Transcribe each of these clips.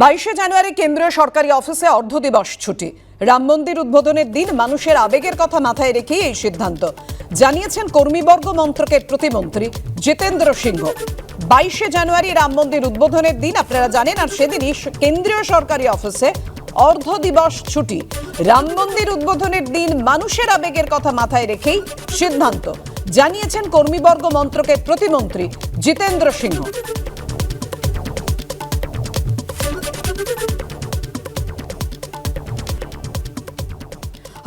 বাইশে জানুয়ারি কেন্দ্রীয় সরকারি অফিসে অর্ধ দিবস ছুটি। রাম মন্দির উদ্বোধনের দিন মানুষের আবেগের কথা মাথায় রেখেই এই সিদ্ধান্ত। জানিয়েছেন কর্মীবর্গ মন্ত্রকের প্রতিমন্ত্রী জিতেন্দ্র সিংহ। বাইশে জানুয়ারি রাম মন্দির উদ্বোধনের দিন আপনারা জানেন, আর সেদিনই কেন্দ্রীয় সরকারি অফিসে অর্ধ দিবস ছুটি। রাম মন্দির উদ্বোধনের দিন মানুষের আবেগের কথা মাথায় রেখেই সিদ্ধান্ত। জানিয়েছেন কর্মীবর্গ মন্ত্রকের প্রতিমন্ত্রী জিতেন্দ্র সিংহ।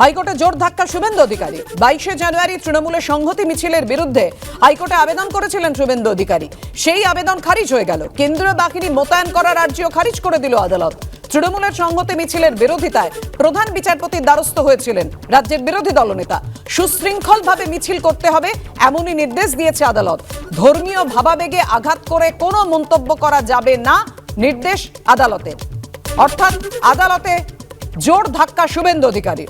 হাইকোর্টে জোর ধাক্কা শুভেন্দু অধিকারী। বাইশে জানুয়ারি তৃণমূলের সংহতি মিছিলের বিরুদ্ধে হাইকোর্টে আবেদন করেছিলেন শুভেন্দু অধিকারী। সেই আবেদন খারিজ হয়ে গেল। কেন্দ্রীয় বাহিনী মোতায়েন করার আর্জিও খারিজ করে দিল আদালত। তৃণমূলের সংহতি মিছিলের বিরোধিতায় প্রধান বিচারপতির দ্বারস্থ হয়েছিলেন রাজ্যের বিরোধী দলনেতা। সুশৃঙ্খলভাবে মিছিল করতে হবে এমনই নির্দেশ দিয়েছে আদালত। ধর্মীয় ভাবাবেগে আঘাত করে কোনো মন্তব্য করা যাবে না নির্দেশ আদালতের। অর্থাৎ আদালতে জোর ধাক্কা শুভেন্দু অধিকারী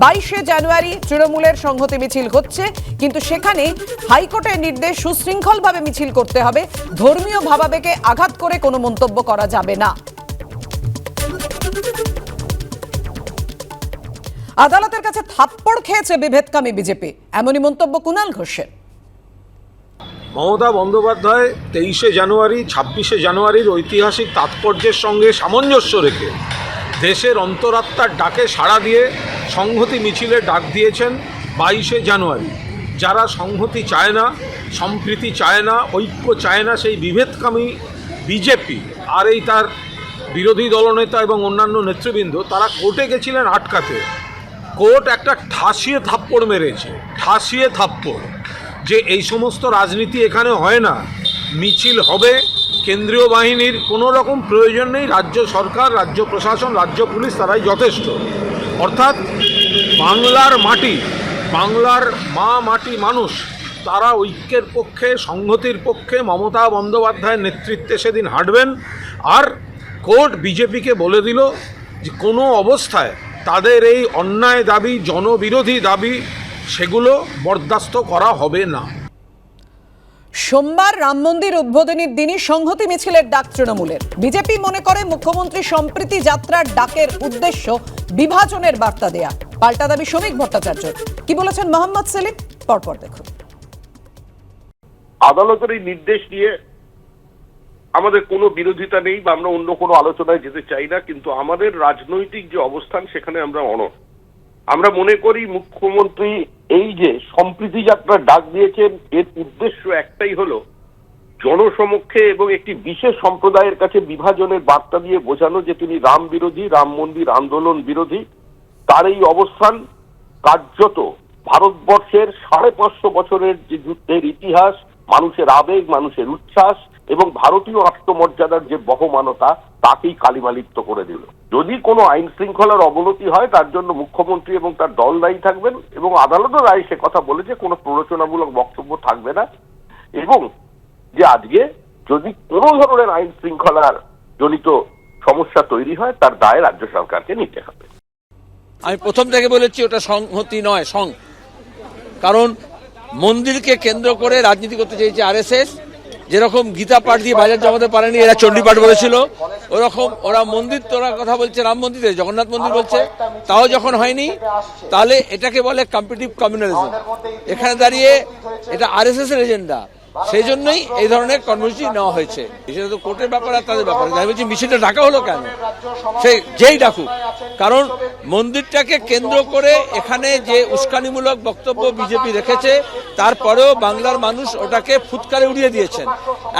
বাইশে জানুয়ারি তৃণমূলের সংহতি মিছিল হচ্ছে, কিন্তু সেখানে হাইকোর্টের নির্দেশ সুশৃঙ্খলভাবে মিছিল করতে হবে। ধর্মীয় ভাবাবেগে আঘাত করে কোনো মন্তব্য করা যাবে না। আদালতের কাছে থাপ্পড় খেয়েছে বিভেদকামী বিজেপি। এমনই মন্তব্য কুনাল ঘোষের। মমতা বন্দ্যোপাধ্যায় তেইশে জানুয়ারি, ছাব্বিশে জানুয়ারির ঐতিহাসিক তাৎপর্যের সঙ্গে সামঞ্জস্য রেখে দেশের অন্তরাত্মার ডাকে সাড়া দিয়ে সংহতি মিছিলে ডাক দিয়েছেন বাইশে জানুয়ারি। যারা সংহতি চায় না, সম্প্রীতি চায় না, ঐক্য চায় না, সেই বিভেদকামী বিজেপি আর এই তার বিরোধী দলনেতা এবং অন্যান্য নেতৃবৃন্দ, তারা কোর্টে গেছিলেন আটকাতে। কোর্ট একটা ঠাসিয়ে থাপ্পড় মেরেছে, ঠাসিয়ে থাপ্পড় যে এই সমস্ত রাজনীতি এখানে হয় না। মিছিল হবে, কেন্দ্রীয় বাহিনীর কোনো রকম প্রয়োজন নেই, রাজ্য সরকার, রাজ্য প্রশাসন, রাজ্য পুলিশ, তারাই যথেষ্ট। অর্থাৎ বাংলার মাটি, বাংলার মা মাটি মানুষ, তারা ঐক্যের পক্ষে, সংহতির পক্ষে মমতা বন্দ্যোপাধ্যায়ের নেতৃত্বে সেদিন হাঁটবেন। আর কোর্ট বিজেপিকে বলে দিল যে, কোনো অবস্থায় তাদের এই অন্যায় দাবি, জনবিরোধী দাবি, সেগুলো বরদাস্ত করা হবে না। সোমবার রাম মন্দির উদ্বোধনীর দিনই সংহতি মিছিলের ডাক তৃণমূলের। বিজেপি মনে করে মুখ্যমন্ত্রী সম্প্রীতি যাত্রার ডাকের উদ্দেশ্য বিভাজনের বার্তা দেয়া। পাল্টা দাবি শ্রমিক ভট্টাচার্য। কি বলেছেন মোহাম্মদ সেলিম? পরপর দেখুন। আদালতের এই নির্দেশ নিয়ে আমাদের কোনো বিরোধিতা নেই বা আমরা অন্য কোনো আলোচনায় যেতে চাই না, কিন্তু আমাদের রাজনৈতিক যে অবস্থান সেখানে আমরা অনড়। আমরা মনে করি মুখ্যমন্ত্রী এই যে সম্প্রীতি যাত্রার ডাক দিয়েছেন, এর উদ্দেশ্য একটাই হলো জনসমক্ষে এবং একটি বিশেষ সম্প্রদায়ের কাছে বিভাজনের বার্তা দিয়ে বোঝানো যে তিনি রাম বিরোধী, রাম মন্দির আন্দোলন বিরোধী। তার এই অবস্থান কার্যত ভারতবর্ষের সাড়ে পাঁচশো বছরের যে যুদ্ধের ইতিহাস, মানুষের আবেগ, মানুষের উচ্ছ্বাস এবং ভারতীয় আত্মমর্যাদার যে বহমানতা, তাকেই কালিমালিপ্ত করে দিল। যদি কোনো আইন শৃঙ্খলার অবনতি হয়, তার জন্য মুখ্যমন্ত্রী এবং তার দল দায়ী থাকবেন এবং আদালতও রায় সে কথা বলেছে কোনো প্ররোচনামূলক বক্তব্য থাকবে না। এবং যে আজকে যদি কোনো ধরনের আইন শৃঙ্খলার জনিত সমস্যা তৈরি হয়, তার দায় রাজ্য সরকারকে নিতে হবে। আমি প্রথম থেকে বলেছি, ওটা সংহতি নয়, সং। কারণ মন্দিরকে কেন্দ্র করে রাজনীতি করতে চেয়েছে আরএসএস যেরকম গীতা পাঠ দিয়ে বাজার জমাতে পারেনি, এরা চণ্ডী পাঠ বলেছিল। ওরকম ওরা মন্দির, তোরা কথা বলছে রাম মন্দিরে, জগন্নাথ মন্দির বলছে, তাও যখন হয়নি, তাহলে এটাকে বলে কম্পিটিভ কমিউনালিজম এখানে দাঁড়িয়ে এটা আর এস এর এজেন্ডা সেই জন্যই এই ধরনের কর্মসূচি নেওয়া হয়েছে। সেটা তো কোর্টের ব্যাপার আর তাদের ব্যাপার। আমি বলছি মিছিলটা ডাকা হলো কেন? সে যেই ডাকুক। কারণ মন্দিরটাকে কেন্দ্র করে এখানে যে উস্কানিমূলক বক্তব্য বিজেপি রেখেছে, তারপরেও বাংলার মানুষ ওটাকে ফুৎকারে উড়িয়ে দিয়েছেন।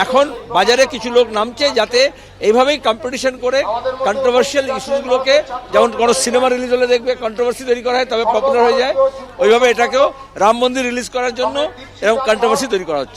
এখন বাজারে কিছু লোক নামছে যাতে এইভাবেই কম্পিটিশন করে কন্ট্রোভার্সিয়াল ইস্যুগুলোকে যেমন কোনো সিনেমা রিলিজ হলে দেখবে কন্ট্রোভার্সি তৈরি করা হয়, তবে পপুলার হয়ে যায়। ওইভাবে এটাকেও রাম মন্দির রিলিজ করার জন্য এরকম কন্ট্রোভার্সি তৈরি করা হচ্ছে।